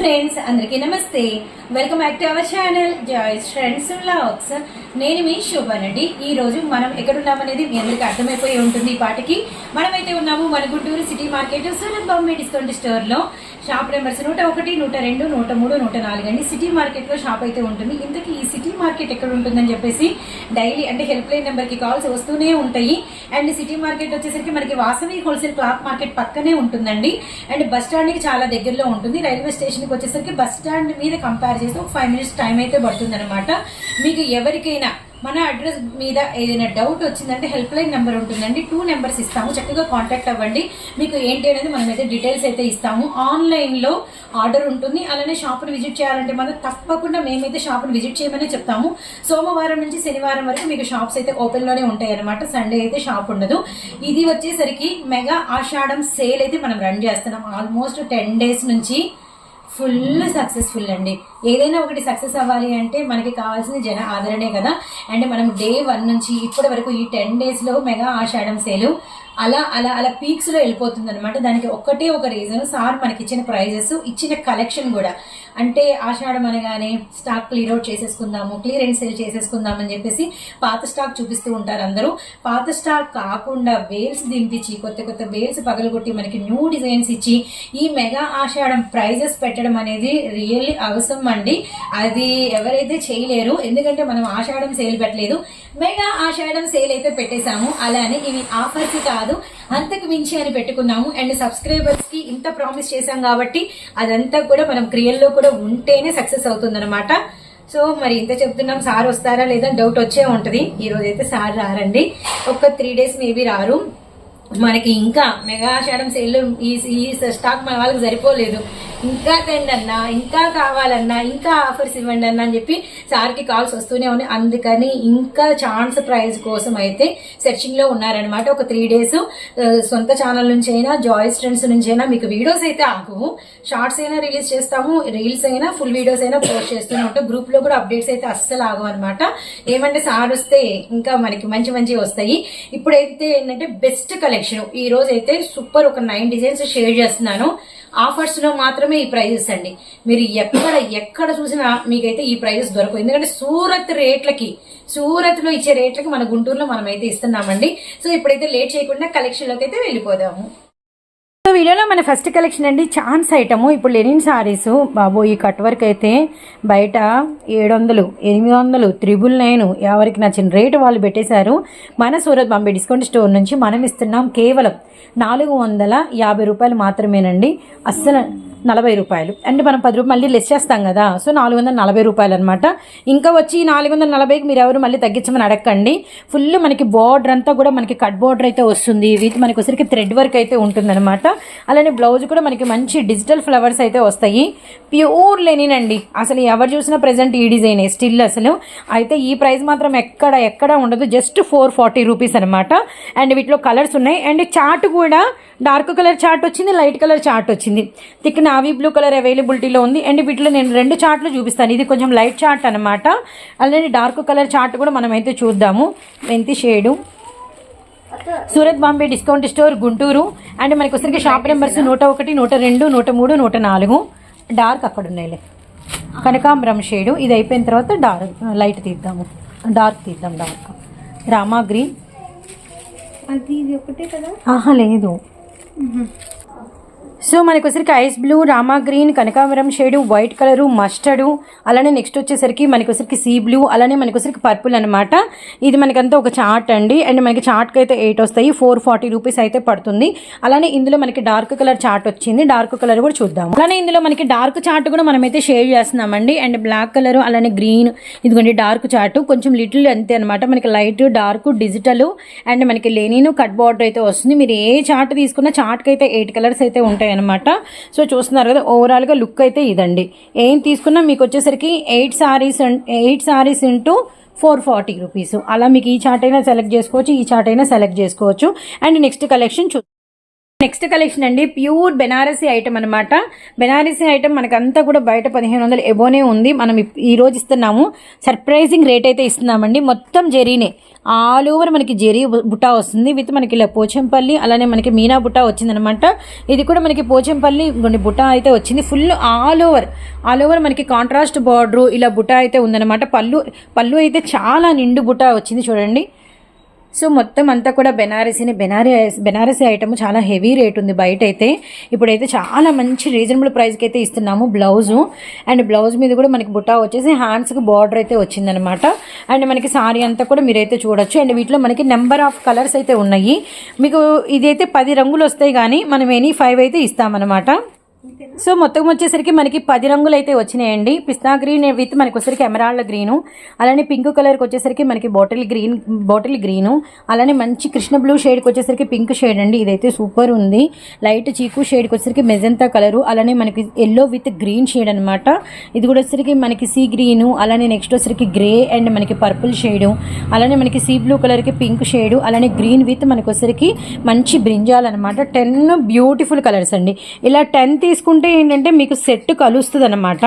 Friends అందరికీ నమస్తే. Welcome back to our channel Joyce friends vlogs నేను మీ శోభానండి ఈ రోజు మనం ఎక్కడ ఉన్నామనేది మీ అందరికీ అర్థమైపోయి ఉంటుంది ఈ పాటకి. మనమైతే ఉన్నాము మన Guntur city market Surat Bombay discount స్టోర్లో షాప్ నెంబర్స్ నూట ఒకటి నూట రెండు నూట మూడు నూట నాలుగు అండి. సిటీ మార్కెట్లో షాప్ అయితే ఉంటుంది. ఇంతకీ ఈ సిటీ మార్కెట్ ఎక్కడ ఉంటుందని చెప్పేసి డైలీ అంటే హెల్ప్ లైన్ నెంబర్కి కాల్స్ వస్తూనే ఉంటాయి. అండ్ సిటీ మార్కెట్ వచ్చేసరికి మనకి వాసవి హోల్సేల్ క్లాత్ మార్కెట్ పక్కనే ఉంటుందండి. అండ్ బస్ స్టాండ్కి చాలా దగ్గరలో ఉంటుంది. రైల్వే స్టేషన్ కి వచ్చేసరికి బస్ స్టాండ్ మీద కంపేర్ చేస్తే ఒక ఫైవ్ మినిట్స్ టైం అయితే పడుతుంది మీకు ఎవరికైనా మన అడ్రస్ మీద ఏదైనా డౌట్ వచ్చిందంటే హెల్ప్ లైన్ నెంబర్ ఉంటుందండి. టూ నెంబర్స్ ఇస్తాము. చక్కగా కాంటాక్ట్ అవ్వండి. మీకు ఏంటి అనేది మనం అయితే డీటెయిల్స్ అయితే ఇస్తాము. ఆన్లైన్లో ఆర్డర్ ఉంటుంది. అలానే షాప్ని విజిట్ చేయాలంటే మనం తప్పకుండా మేమైతే షాప్ని విజిట్ చేయమని చెప్తాము. సోమవారం నుంచి శనివారం వరకు మీకు షాప్స్ అయితే ఓపెన్లోనే ఉంటాయి అనమాట సండే అయితే షాప్ ఉండదు. ఇది వచ్చేసరికి మెగా ఆషాఢం సేల్ అయితే మనం రన్ చేస్తున్నాం. ఆల్మోస్ట్ టెన్ డేస్ నుంచి ఫుల్ సక్సెస్ఫుల్ అండి. ఏదైనా ఒకటి సక్సెస్ అవ్వాలి అంటే మనకి కావాల్సిన జన ఆదరణే కదా. అండ్ మనం డే వన్ నుంచి ఇప్పటి వరకు ఈ టెన్ డేస్లో మెగా ఆ షాడమ్ సేలు. అలా అలా అలా పీక్స్లో వెళ్ళిపోతుంది అనమాట దానికి ఒక్కటే ఒక రీజన్ సార్ మనకి ఇచ్చిన ప్రైజెస్ ఇచ్చిన కలెక్షన్ కూడా. అంటే ఆషాఢం అనగానే స్టాక్ క్లియర్ అవుట్ చేసేసుకుందాము క్లియర్ అండ్ సేల్ చేసేసుకుందాం అని చెప్పేసి పాత స్టాక్ చూపిస్తూ ఉంటారు అందరూ. పాత స్టాక్ కాకుండా బేల్స్ దింపించి కొత్త కొత్త బేల్స్ పగలగొట్టి మనకి న్యూ డిజైన్స్ ఇచ్చి ఈ మెగా ఆషాఢం ప్రైజెస్ పెట్టడం అనేది రియల్లీ అవసరం అండి. అది ఎవరైతే చేయలేరు ఎందుకంటే మనం ఆషాఢం సేల్ పెట్టలేదు. మెగా ఆషాఢం సేల్ అయితే పెట్టేశాము. అలానే ఇవి ఆఫర్స్ కాదు. అంతకు మించి అని పెట్టుకున్నాము. అండ్ సబ్స్క్రైబర్స్కి ఇంత ప్రామిస్ చేశాం కాబట్టి అదంతా కూడా మనం క్రియల్లో కూడా ఉంటేనే సక్సెస్ అవుతుందన్నమాట. సో మరి ఇంత చెప్తున్నాం సార్ వస్తారా లేదా డౌట్ వచ్చే ఉంటుంది. ఈ అయితే సార్ రారండి. ఒక త్రీ డేస్ మేబీ రారు. మనకి ఇంకా మెగా ఆషాఢం సేల్ ఈ ఈ స్టాక్ మన వాళ్ళకి సరిపోలేదు. ఇంకా తెండి అన్నా ఇంకా కావాలన్నా ఇంకా ఆఫర్స్ ఇవ్వండి అన్న అని చెప్పి సార్కి కాల్స్ వస్తూనే ఉన్నాయి. అందుకని ఇంకా ఛాన్స్ ప్రైజ్ కోసం అయితే సెర్చింగ్లో ఉన్నారనమాట ఒక త్రీ డేస్ సొంత ఛానల్ నుంచి అయినా జాయిస్ ఫ్రెండ్స్ నుంచి అయినా మీకు వీడియోస్ అయితే ఆగవు షార్ట్స్ అయినా రిలీజ్ చేస్తాము రీల్స్ అయినా ఫుల్ వీడియోస్ అయినా పోస్ట్ చేస్తూనే ఉంటాం. గ్రూప్లో కూడా అప్డేట్స్ అయితే అస్సలు ఆగవు అనమాట ఏమంటే సార్ వస్తే ఇంకా మనకి మంచి మంచి వస్తాయి. ఇప్పుడైతే ఏంటంటే బెస్ట్ కలెక్షన్ ఈ రోజు అయితే సూపర్ ఒక నైన్ డిజైన్స్ షేర్ చేస్తున్నాను. ఆఫర్స్లో మాత్రమే ఈ ప్రైజెస్ అండి. మీరు ఎక్కడ ఎక్కడ చూసినా మీకైతే ఈ ప్రైజెస్ దొరకవు. ఎందుకంటే సూరత్ రేట్లకి సూరత్లో ఇచ్చే రేట్లకి మన గుంటూరులో మనం అయితే ఇస్తున్నామండి. సో ఇప్పుడైతే లేట్ చేయకుండా కలెక్షన్లోకి అయితే వెళ్ళిపోదాము. సో వీడియోలో మన ఫస్ట్ కలెక్షన్ అండి ఛాన్స్ ఐటము ఇప్పుడు లెనిన్ సారీస్ బాబు ఈ కట్ వర్క్ అయితే బయట ఏడు వందలు ఎనిమిది వందలు త్రిబుల్ నైన్ ఎవరికి నచ్చిన రేటు వాళ్ళు పెట్టేశారు. మన సూరత్ బాంబే డిస్కౌంట్ స్టోర్ నుంచి మనం ఇస్తున్నాం కేవలం నాలుగు వందల యాభై రూపాయలు మాత్రమేనండి. అస్సలు నలభై రూపాయలు. అంటే మనం పది రూపాయలు మళ్ళీ లెస్ చేస్తాం కదా. సో నాలుగు వందల నలభై రూపాయలు అనమాట ఇంకా వచ్చి నాలుగు వందల నలభైకి మీరు ఎవరు మళ్ళీ తగ్గించమని అడగండి ఫుల్ మనకి బార్డర్ అంతా కూడా మనకి కట్ బార్డర్ అయితే వస్తుంది. విత్ మనకి వచ్చరికి థ్రెడ్ వర్క్ అయితే ఉంటుందన్నమాట. అలానే బ్లౌజ్ కూడా మనకి మంచి డిజిటల్ ఫ్లవర్స్ అయితే వస్తాయి. ప్యూర్ లెనినండి అసలు ఎవరు చూసినా ప్రజెంట్ ఈ డిజైనే స్టిల్ అసలు. అయితే ఈ ప్రైస్ మాత్రం ఎక్కడ ఎక్కడ ఉండదు. జస్ట్ ఫోర్ ఫార్టీ రూపీస్ అనమాట అండ్ వీటిలో కలర్స్ ఉన్నాయి. అండ్ చార్ట్ కూడా డార్క్ కలర్ చార్ట్ వచ్చింది లైట్ కలర్ చార్ట్ వచ్చింది. థిక్ నావీ బ్లూ కలర్ అవైలబిలిటీలో ఉంది. అండ్ వీటిలో నేను రెండు చార్ట్లు చూపిస్తాను. ఇది కొంచెం లైట్ చార్ట్ అనమాట అలానే డార్క్ కలర్ చార్ట్ కూడా మనం అయితే చూద్దాము. మెంతి shade Surat Bombay discount store Guntur and మనకి వచ్చరికి షాప్ నెంబర్స్ నూట ఒకటి నూట రెండు నూట మూడు నూట నాలుగు. డార్క్ అక్కడ ఉన్నాయిలే. కనకాంబరం షేడు ఇది అయిపోయిన తర్వాత డార్క్ లైట్ తీద్దాము. డార్క్ తీద్దాం డార్క్ రామా గ్రీన్ అది ఇది ఒకటే కదా? ఆహా లేదు. సో మనకు వచ్చరికి ఐస్ బ్లూ రామా గ్రీన్ కనకాంబరం షేడు వైట్ కలరు మస్టర్డు అలానే నెక్స్ట్ వచ్చేసరికి మనకు వచ్చరికి సీ బ్లూ అలానే మనకు వచ్చరికి పర్పుల్ అనమాట ఇది మనకంతా ఒక చార్ట్ అండి. అండ్ మనకి చార్ట్కి అయితే ఎయిట్ వస్తాయి. ఫోర్ ఫార్టీ రూపీస్ అయితే పడుతుంది. అలానే ఇందులో మనకి డార్క్ కలర్ చార్ట్ వచ్చింది. డార్క్ కలర్ కూడా చూద్దాం అలానే ఇందులో మనకి డార్క్ చార్ట్ కూడా మనమైతే షేర్ చేస్తున్నామండి. అండ్ బ్లాక్ కలర్ అలానే గ్రీన్ ఇదిగోండి డార్క్ చార్ట్. కొంచెం లిటిల్ అంతే అనమాట మనకి లైట్ డార్క్ డిజిటల్ అండ్ మనకి లెనిన్ కట్ బార్డర్ అయితే వస్తుంది. మీరు ఏ చార్ట్ తీసుకున్నా చార్ట్కి అయితే ఎయిట్ కలర్స్ అయితే ఉంటాయి. అనమాట సో చూస్తున్నారు కదా ఓవరాల్గా లుక్ అయితే ఇదండి. ఏం తీసుకున్నా మీకు వచ్చేసరికి eight saris eight saris into four forty rupees అలా మీకు ఈ చార్ట్ అయినా సెలెక్ట్ చేసుకోవచ్చు ఈ చార్ట్ అయినా సెలెక్ట్ చేసుకోవచ్చు. అండ్ నెక్స్ట్ కలెక్షన్ చూ నెక్స్ట్ కలెక్షన్ అండి ప్యూర్ బెనారసీ ఐటమ్ అనమాట బెనారసీ ఐటమ్ మనకంతా కూడా బయట పదిహేను వందలు ఎబోనే ఉంది. మనం ఈ రోజు ఇస్తున్నాము. సర్ప్రైజింగ్ రేట్ అయితే ఇస్తున్నామండి. మొత్తం జెరీనే. ఆల్ ఓవర్ మనకి జెరీ బు- బుటా వస్తుంది. విత్ మనకి ఇలా పోచంపల్లి అలానే మనకి మీనా బుటా వచ్చిందనమాట ఇది కూడా మనకి పోచంపల్లి కొన్ని బుటా అయితే వచ్చింది. Full all over all over మనకి కాంట్రాస్ట్ బార్డరు ఇలా బుటా అయితే ఉందన్నమాట. పళ్ళు పళ్ళు అయితే చాలా నిండు బుటా వచ్చింది చూడండి. సో మొత్తం అంతా కూడా బెనారసీని బెనారీ బెనారసీ ఐటమ్ చాలా హెవీ రేట్ ఉంది బయట అయితే ఇప్పుడైతే చాలా మంచి రీజనబుల్ ప్రైస్కి అయితే ఇస్తున్నాము బ్లౌజు. అండ్ బ్లౌజ్ మీద కూడా మనకి బుట్టా వచ్చేసి హ్యాండ్స్కి బార్డర్ అయితే వచ్చిందనమాట అండ్ మనకి సారీ అంతా కూడా మీరైతే చూడొచ్చు. అండ్ వీటిలో మనకి నెంబర్ ఆఫ్ కలర్స్ అయితే ఉన్నాయి. మీకు ఇదైతే పది రంగులు వస్తాయి కానీ మనం ఎనీ ఫైవ్ అయితే ఇస్తామన్నమాట. సో మొత్తం వచ్చేసరికి మనకి పది రంగులు అయితే వచ్చినాయండి. పిస్తా గ్రీన్ విత్ మనకి వచ్చేసరికి ఎమరాల్డ్ గ్రీను. అలానే పింక్ కలర్కి వచ్చేసరికి మనకి బాటిల్ గ్రీన్ బాటిల్ గ్రీను. అలానే మంచి కృష్ణ బ్లూ షేడ్కి వచ్చేసరికి పింక్ షేడ్ అండి. ఇదైతే సూపర్ ఉంది. లైట్ చీకు షేడ్కి వచ్చేసరికి మెజంతా కలరు. అలానే మనకి ఎల్లో విత్ గ్రీన్ షేడ్ అనమాట ఇది కూడా వచ్చేసరికి మనకి సీ గ్రీను. అలానే నెక్స్ట్ వచ్చేసరికి గ్రే అండ్ మనకి పర్పుల్ షేడు. అలానే మనకి సీ బ్లూ కలర్కి పింక్ షేడు. అలానే గ్రీన్ విత్ మనకి వచ్చేసరికి మంచి బ్రింజాలన్నమాట. టెన్ బ్యూటిఫుల్ కలర్స్ అండి. ఇలా టెన్ తీసుకుంటే ఏంటంటే మీకు సెట్ కలుస్తుంది అనమాట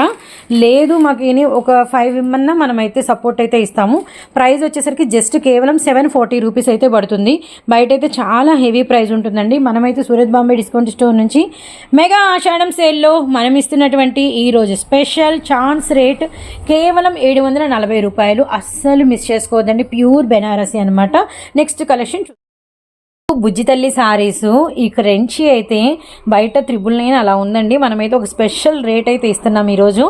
లేదు మాకు ఒక ఫైవ్ ఇమ్మన్నా మనమైతే సపోర్ట్ అయితే ఇస్తాము. ప్రైస్ వచ్చేసరికి జస్ట్ కేవలం సెవెన్ ఫార్టీ రూపీస్ అయితే పడుతుంది. బయట అయితే చాలా హెవీ ప్రైస్ ఉంటుందండి. మనమైతే సూరత్ బాంబే డిస్కౌంట్ స్టోర్ నుంచి మెగా ఆషాఢం సేల్లో మనం ఇస్తున్నటువంటి ఈ రోజు స్పెషల్ ఛాన్స్ రేట్ కేవలం ఏడు వందల నలభై రూపాయలు. అస్సలు మిస్ చేసుకోవద్దండి. ప్యూర్ బెనారసీ అనమాట నెక్స్ట్ కలెక్షన్ బుజ్జి తల్లి సారీస్ ఈ క్రెంచి అయితే బయట త్రిబుల్ నైన్ అలా ఉందండి. మనమైతే ఒక స్పెషల్ రేట్ అయితే ఇస్తున్నాం ఈరోజు.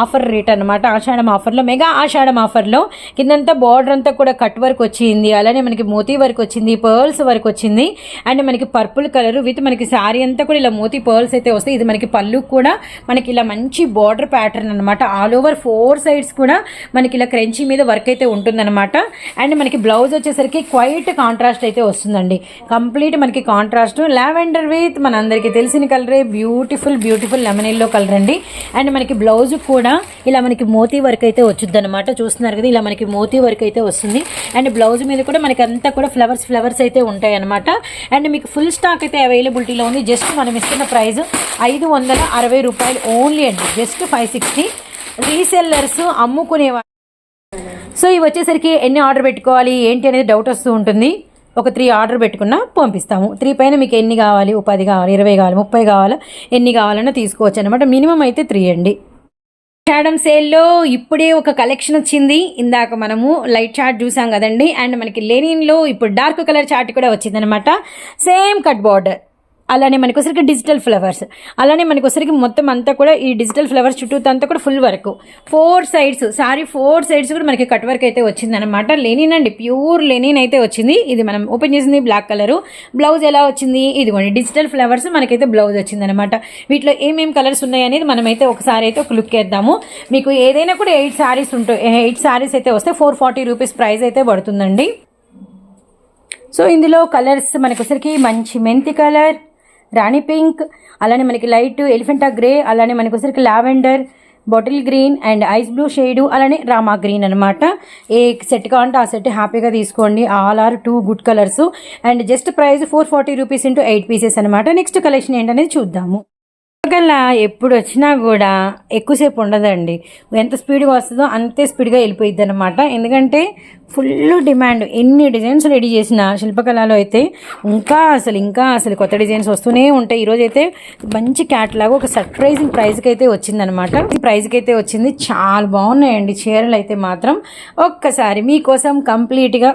ఆఫర్ రేట్ అనమాట ఆషాఢం ఆఫర్లో మెగా ఆషాఢం ఆఫర్లో. కిందంతా బార్డర్ అంతా కూడా కట్ వర్క్ వచ్చింది. అలానే మనకి మోతీ వర్క్ వచ్చింది పర్ల్స్ వర్క్ వచ్చింది. అండ్ మనకి పర్పుల్ కలర్ విత్ మనకి శారీ అంతా కూడా ఇలా మోతీ పర్ల్స్ అయితే వస్తాయి. ఇది మనకి పళ్ళు కూడా మనకి ఇలా మంచి బార్డర్ ప్యాటర్న్ అనమాట ఆల్ ఓవర్ ఫోర్ సైడ్స్ కూడా మనకి ఇలా క్రెంచి మీద వర్క్ అయితే ఉంటుందన్నమాట. అండ్ మనకి బ్లౌజ్ వచ్చేసరికి క్వైట్ కాంట్రాస్ట్ అయితే వస్తుందండి. కంప్లీట్ మనకి కాంట్రాస్ట్. లావెండర్ విత్ మన అందరికీ తెలిసిన కలరే beautiful beautiful lemon yellow colour అండి. అండ్ మనకి బ్లౌజ్ కూడా ఇలా మనకి మోతీ వర్క్ అయితే వచ్చుద్ది అనమాట చూస్తున్నారు కదా ఇలా మనకి మోతీ వర్క్ అయితే వస్తుంది. అండ్ బ్లౌజ్ మీద కూడా మనకి అంతా కూడా ఫ్లవర్స్ ఫ్లవర్స్ అయితే ఉంటాయి అనమాట అండ్ మీకు ఫుల్ స్టాక్ అయితే అవైలబిలిటీలో ఉంది. జస్ట్ మనం ఇస్తున్న ప్రైస్ ఐదు వందల అరవై రూపాయలు ఓన్లీ అండి. Just five sixty. రీసెల్లర్స్ అమ్ముకునే సో ఇవి వచ్చేసరికి ఎన్ని ఆర్డర్ పెట్టుకోవాలి? ఏంటి అనేది డౌట్ వస్తూ ఉంటుంది. ఒక త్రీ ఆర్డర్ పెట్టుకున్నా పంపిస్తాము. త్రీ పైన మీకు ఎన్ని కావాలి? ఓ పది కావాలి ఇరవై కావాలి ముప్పై కావాలా? ఎన్ని కావాలన్నా తీసుకోవచ్చు అనమాట మినిమం అయితే త్రీ అండి. ఆషాఢం సేల్లో ఇప్పుడే ఒక కలెక్షన్ వచ్చింది. ఇందాక మనము లైట్ చార్ట్ చూసాం కదండి. అండ్ మనకి లెనిన్లో ఇప్పుడు డార్క్ కలర్ చార్ట్ కూడా వచ్చిందనమాట సేమ్ కట్ బార్డర్ అలానే మనకొసరికి వచ్చరికి డిజిటల్ ఫ్లవర్స్ అలానే మనకొసరికి వచ్చరికి మొత్తం అంతా కూడా ఈ డిజిటల్ ఫ్లవర్స్ చుట్టూ అంతా కూడా full work. Four sides sorry four sides కూడా మనకి కట్ వర్క్ అయితే వచ్చిందనమాట లెనిన్ అండి ప్యూర్ లెనిన్ అయితే వచ్చింది. ఇది మనం ఓపెన్ చేసింది బ్లాక్ కలరు. బ్లౌజ్ ఎలా వచ్చింది? ఇదిగోండి డిజిటల్ ఫ్లవర్స్ మనకైతే బ్లౌజ్ వచ్చింది అనమాట వీటిలో ఏమేమి కలర్స్ ఉన్నాయనేది మనమైతే ఒకసారి అయితే ఒక లుక్ వేద్దాము మీకు ఏదైనా కూడా ఎయిట్ సారీస్ ఉంటాయి ఎయిట్ సారీస్ అయితే వస్తే ఫోర్ ఫార్టీ రూపీస్ ప్రైస్ అయితే పడుతుందండి. సో ఇందులో కలర్స్ మనకొసరికి మంచి మెంతి కలర్ రాణి పింక్ అలానే మనకి లైట్ ఎలిఫెంటా గ్రే అలానే మనకి వచ్చరికి lavender bottle green and ice blue shade అలానే రామా గ్రీన్ అనమాట ఏ సెట్ కావాలంటే ఆ సెట్ హ్యాపీగా తీసుకోండి. All are too good colours. And just price four forty rupees into eight pieces అనమాట నెక్స్ట్ కలెక్షన్ ఏంటనేది చూద్దాము. కల్లా ఎప్పుడు వచ్చినా కూడా ఎక్కువసేపు ఉండదండి ఎంత స్పీడ్గా వస్తుందో అంతే స్పీడ్గా వెళ్ళిపోయిద్ది అనమాట ఎందుకంటే ఫుల్ డిమాండ్. ఎన్ని డిజైన్స్ రెడీ చేసిన శిల్పకళలో అయితే ఇంకా అసలు ఇంకా అసలు కొత్త డిజైన్స్ వస్తూనే ఉంటాయి. ఈరోజు అయితే మంచి క్యాట్లాగ్ ఒక సర్ప్రైజింగ్ ప్రైస్కి అయితే వచ్చిందనమాట ఈ ప్రైస్కి అయితే వచ్చింది. చాలా బాగున్నాయండి. చీరలు అయితే మాత్రం ఒక్కసారి మీకోసం కంప్లీట్గా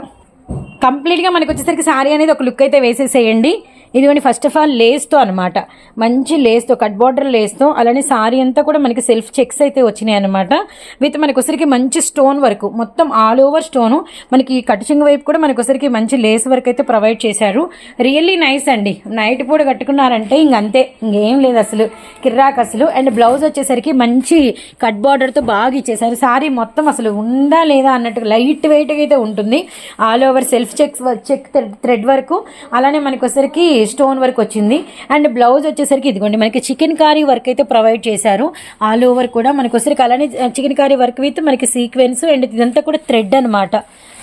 కంప్లీట్గా మనకి వచ్చేసరికి శారీ అనేది ఒక లుక్ అయితే వేసేసేయండి. ఇదిగోండి ఫస్ట్ ఆఫ్ ఆల్ లేస్తో అనమాట మంచి లేస్తో కట్ బార్డర్ లేస్తో అలానే సారీ అంతా కూడా మనకి సెల్ఫ్ చెక్స్ అయితే వచ్చినాయి అనమాట విత్ మనకొసరికి మంచి స్టోన్ వర్క్ మొత్తం ఆల్ ఓవర్ స్టోను మనకి కటింగ్ వైపు కూడా మనకొసరికి మంచి లేస్ వర్క్ అయితే ప్రొవైడ్ చేశారు. రియల్లీ నైస్ అండి. నైట్ పూట కట్టుకున్నారంటే ఇంక అంతే ఇంకేం లేదు అసలు. కిర్రాక్ అసలు. అండ్ బ్లౌజ్ వచ్చేసరికి మంచి కట్ బార్డర్తో బాగా ఇచ్చేసారు సారీ మొత్తం అసలు ఉందా లేదా అన్నట్టు లైట్ వెయిట్గా అయితే ఉంటుంది. All over self checks check thread work. అలానే మనకొసరికి స్టోన్ వర్క్ వచ్చింది. అండ్ బ్లౌజ్ వచ్చేసరికి ఇదిగోండి మనకి చికెన్ కారీ వర్క్ అయితే ప్రొవైడ్ చేశారు. ఆల్ ఓవర్ కూడా మనకు వచ్చరికి అలానే చికెన్ కారీ వర్క్ విత్ మనకి సీక్వెన్స్ అండ్ ఇదంతా కూడా థ్రెడ్ అనమాట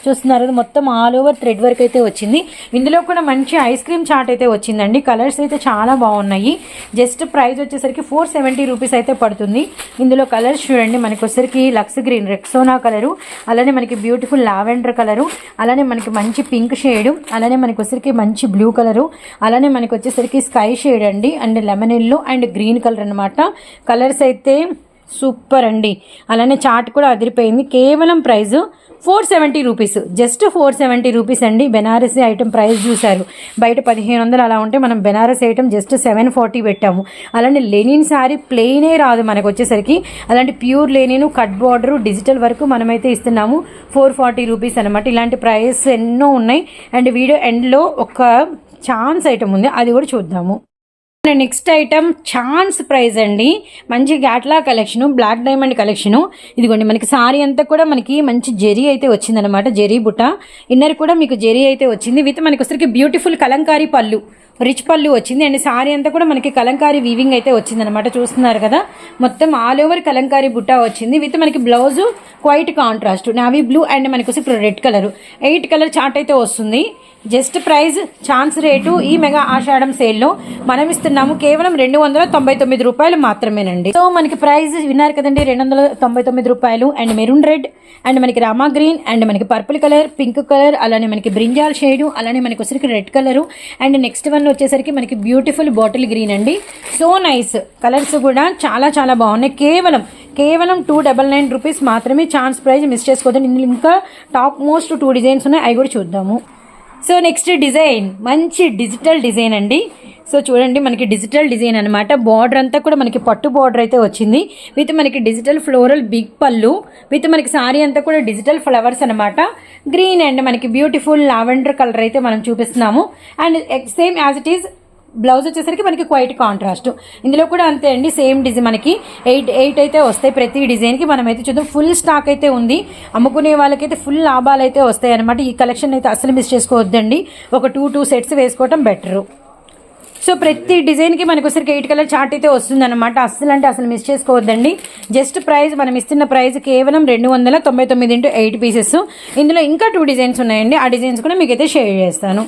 చూస్తున్నారు మొత్తం ఆల్ ఓవర్ థ్రెడ్ వర్క్ అయితే వచ్చింది. ఇందులో కూడా మంచి ఐస్ క్రీమ్ చాట్ అయితే వచ్చిందండి. కలర్స్ అయితే చాలా బాగున్నాయి. జస్ట్ ప్రైస్ వచ్చేసరికి ఫోర్ సెవెంటీ రూపీస్ అయితే పడుతుంది. ఇందులో కలర్స్ చూడండి మనకి వచ్చేసరికి లక్స్ గ్రీన్ రెక్సోనా కలరు అలానే మనకి బ్యూటిఫుల్ లావెండర్ కలరు అలానే మనకి మంచి పింక్ షేడ్ అలానే మనకి వచ్చేసరికి మంచి బ్లూ కలరు అలానే మనకి వచ్చేసరికి స్కై షేడ్ అండి and lemon yellow and green colour అనమాట కలర్స్ అయితే సూపర్ అండి. అలానే చాట్ కూడా అదిరిపోయింది. కేవలం price four seventy rupees. Just four seventy rupees అండి. బెనారసీ ఐటమ్ ప్రైస్ చూశారు. బయట పదిహేను వందలు అలా ఉంటే మనం Banaras item just seven forty పెట్టాము. అలానే లెనిన్ శారీ ప్లెయినే రాదు మనకు వచ్చేసరికి. అలాంటి pure linen cut border digital వరకు మనమైతే ఇస్తున్నాము. ఫోర్ ఫార్టీ రూపీస్ అనమాట ఇలాంటి ప్రైస్ ఎన్నో ఉన్నాయి. అండ్ వీడియో ఎండ్లో ఒక ఛాన్స్ ఐటమ్ ఉంది. అది కూడా చూద్దాము. నెక్స్ట్ ఐటమ్ ఛాన్స్ ప్రైజ్ అండి. మంచి గ్యాట్లా కలెక్షన్ బ్లాక్ డైమండ్ కలెక్షన్ ఇదిగోండి మనకి సారీ అంతా కూడా మనకి మంచి జెరీ అయితే వచ్చిందనమాట జెరీ బుట్ట. ఇన్నర్ కూడా మీకు జెరీ అయితే వచ్చింది. విత్ మనకి వచ్చరికి బ్యూటిఫుల్ కలంకారీ పళ్ళు రిచ్ పళ్ళు వచ్చింది. అండ్ సారీ అంతా కూడా మనకి కలంకారీ వీవింగ్ అయితే వచ్చిందనమాట చూస్తున్నారు కదా. మొత్తం ఆల్ ఓవర్ కలంకారీ బుట్ట వచ్చింది. విత్ మనకి blouse quite contrast navy blue and మనకి వచ్చి ఇప్పుడు red colour eight colour chart అయితే వస్తుంది. జస్ట్ ప్రైజ్ ఛాన్స్ రేటు ఈ మెగా ఆషాఢం సేల్లో మనం ఇస్తున్నాము కేవలం రెండు వందల తొంభై తొమ్మిది రూపాయలు మాత్రమేనండి. సో మనకి ప్రైస్ విన్నారు కదండి రెండు వందల తొంభై తొమ్మిది రూపాయలు అండ్ మెరూన్ రెడ్ అండ్ మనకి రామా గ్రీన్ అండ్ మనకి పర్పుల్ కలర్ పింక్ కలర్ అలానే మనకి బ్రింజాల్ షేడ్ అలానే మనకి వచ్చేసరికి red colour and next one వచ్చేసరికి మనకి బ్యూటిఫుల్ బాటిల్ గ్రీన్ అండి. సో నైస్ కలర్స్ కూడా చాలా చాలా బాగున్నాయి. కేవలం కేవలం టూ డబల్ నైన్ రూపీస్ మాత్రమే ఛాన్స్ ప్రైజ్ మిస్ చేసుకోవద్దండి. ఇందులో ఇంకా టాప్ మోస్ట్ టూ డిజైన్స్ ఉన్నాయి. అవి కూడా చూద్దాము. So next design. మంచి డిజిటల్ డిజైన్ అండి. సో చూడండి మనకి డిజిటల్ డిజైన్ అనమాట బార్డర్ అంతా కూడా మనకి పట్టు బార్డర్ అయితే వచ్చింది. విత్ మనకి డిజిటల్ ఫ్లోరల్ బిగ్ పళ్ళు. విత్ మనకి సారీ అంతా కూడా డిజిటల్ ఫ్లవర్స్ అనమాట గ్రీన్ అండ్ మనకి బ్యూటిఫుల్ లావెండర్ కలర్ అయితే మనం చూపిస్తున్నాము. And same as it is blouse వచ్చేసరికి మనకి క్వైట్ కాంట్రాస్ట్ ఇందులో కూడా అంతే అండి సేమ్ డిజైన్ మనకి. ఎయిట్ ఎయిట్ అయితే వస్తాయి ప్రతి డిజైన్కి మనం అయితే చూద్దాం ఫుల్ స్టాక్ అయితే ఉంది. అమ్ముకునే వాళ్ళకైతే ఫుల్ లాభాలు అయితే వస్తాయి అనమాట ఈ కలెక్షన్ అయితే అసలు మిస్ చేసుకోవద్దండి. ఒక టూ టూ సెట్స్ వేసుకోవటం బెటరు సో ప్రతి డిజైన్కి మనకు ఒకసారికి ఎయిట్ కలర్ చార్ట్ అయితే వస్తుంది అనమాట అస్సలు అంటే అసలు మిస్ చేసుకోవద్దండి. జస్ట్ ప్రైస్ మనం ఇస్తున్న ప్రైస్ కేవలం రెండు వందల తొంభై తొమ్మిది ఇంటూ ఎయిట్ పీసెస్ ఇందులో ఇంకా టూ డిజైన్స్ ఉన్నాయండి. ఆ డిజైన్స్ కూడా మీకైతే షేర్ చేస్తాను.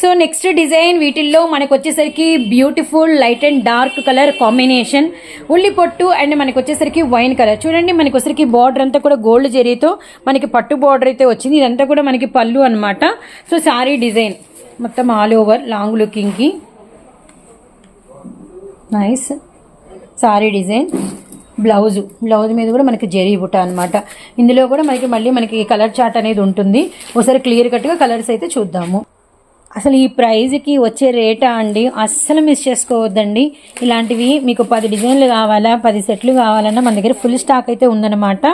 సో నెక్స్ట్ డిజైన్ వీటిల్లో మనకు వచ్చేసరికి beautiful light and dark colour combination. ఉల్లి పొట్టు అండ్ మనకు వచ్చేసరికి వైన్ కలర్. చూడండి మనకు వచ్చేసరికి బార్డర్ అంతా కూడా గోల్డ్ జెరీతో మనకి పట్టు బార్డర్ అయితే వచ్చింది. ఇదంతా కూడా మనకి పళ్ళు అనమాట సో సారీ డిజైన్. మొత్తం all over long లుకింగ్కి. Nice. Sari design. Blouse. Blouse మీద కూడా మనకి జరీ బుట్ట అనమాట ఇందులో కూడా మనకి మళ్ళీ మనకి కలర్ చార్ట్ అనేది ఉంటుంది. ఒకసారి క్లియర్ కట్గా కలర్స్ అయితే చూద్దాము. అసలు ఈ ప్రైజ్కి వచ్చే రేటా అండి? అస్సలు మిస్ చేసుకోవద్దండి. ఇలాంటివి మీకు పది డిజైన్లు కావాలా పది సెట్లు కావాలన్నా మన దగ్గర ఫుల్ స్టాక్ అయితే ఉందన్నమాట.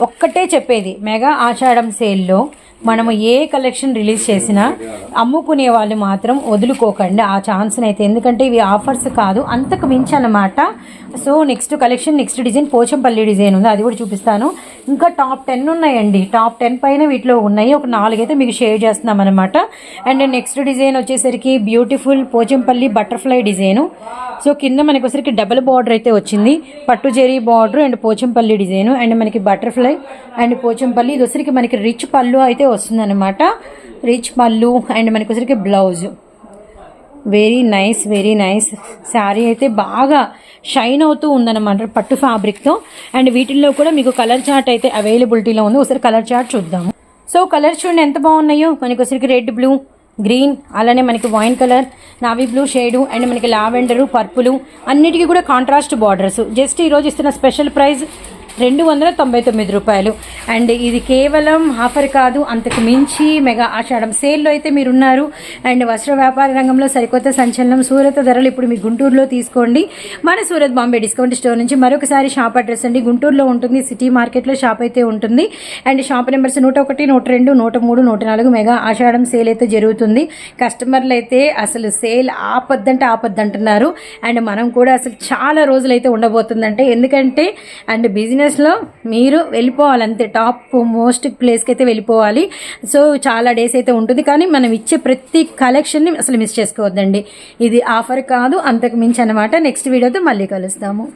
ఒక్కటే చెప్పేది మెగా ఆషాఢం సేల్లో మనము ఏ కలెక్షన్ రిలీజ్ చేసినా అమ్ముకునే వాళ్ళు మాత్రం వదులుకోకండి. ఆ ఛాన్స్ని అయితే ఎందుకంటే ఇవి ఆఫర్స్ కాదు. అంతకు మించి అనమాట so next collection next design Pochampally design ఉంది. అది కూడా చూపిస్తాను. ఇంకా టాప్ టెన్ ఉన్నాయండి. టాప్ టెన్ పైన వీటిలో ఉన్నాయి. ఒక నాలుగైతే మీకు షేర్ చేస్తున్నాం అనమాట అండ్ నెక్స్ట్ డిజైన్ వచ్చేసరికి beautiful Pochampally butterfly design so కింద మనకి వచ్చేసరికి డబుల్ బార్డర్ అయితే వచ్చింది. పట్టు zari border and Pochampally design and మనకి బటర్ఫ్లై అండ్ పోచంపల్లి ఇది వచ్చరికి మనకి రిచ్ పళ్ళు అయితే వస్తుంది అనమాట రిచ్ పళ్ళు అండ్ మనకి వచ్చరికి blouse very nice very nice sari అయితే బాగా షైన్ అవుతూ ఉందన్నమాట పట్టు ఫ్యాబ్రిక్తో అండ్ వీటిల్లో కూడా మీకు కలర్ చార్ట్ అయితే అవైలబిలిటీలో ఉంది. ఒకసారి కలర్ చార్ట్ చూద్దాము. సో కలర్ చూడండి ఎంత బాగున్నాయో. మనకి ఒకసారికి రెడ్ బ్లూ గ్రీన్ అలానే మనకి wine colour navy blue shade and మనకి లావెండరు పర్పులు అన్నిటికీ కూడా కాంట్రాస్ట్ బార్డర్స్ జస్ట్ ఈరోజు ఇస్తున్న స్పెషల్ ప్రైస్ రెండు వందల తొంభై తొమ్మిది రూపాయలు. అండ్ ఇది కేవలం ఆఫర్ కాదు అంతకు మించి మెగా ఆషాఢం సేల్లో అయితే మీరు ఉన్నారు అండ్ వస్త్ర వ్యాపార రంగంలో సరికొత్త సంచలనం సూరత్ ధరలు ఇప్పుడు మీ గుంటూరులో తీసుకోండి. మన సూరత్ బాంబే డిస్కౌంట్ స్టోర్ నుంచి మరొకసారి షాప్ అడ్రస్ అండి. గుంటూరులో ఉంటుంది సిటీ మార్కెట్లో షాప్ అయితే ఉంటుంది. అండ్ షాప్ నెంబర్స్ నూట ఒకటి నూట రెండు నూట మూడు నూట నాలుగు మెగా ఆషాఢం సేల్ అయితే జరుగుతుంది. కస్టమర్లు అయితే అసలు సేల్ ఆపద్దంటే ఆపద్దంటున్నారు. అండ్ మనం కూడా అసలు చాలా రోజులైతే ఉండబోతుందంటే ఎందుకంటే అండ్ బిజినెస్ బిజినెస్లో మీరు వెళ్ళిపోవాలంతే టాప్ మోస్ట్ ప్లేస్కి అయితే వెళ్ళిపోవాలి. సో చాలా డేస్ అయితే ఉంటుంది. కానీ మనం ఇచ్చే ప్రతి కలెక్షన్ని అసలు మిస్ చేసుకోవద్దండి. ఇది ఆఫర్ కాదు అంతకు మించి అనమాట నెక్స్ట్ వీడియోతో మళ్ళీ కలుస్తాము.